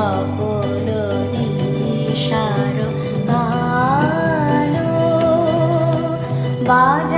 সকল নিশার কালো বাজ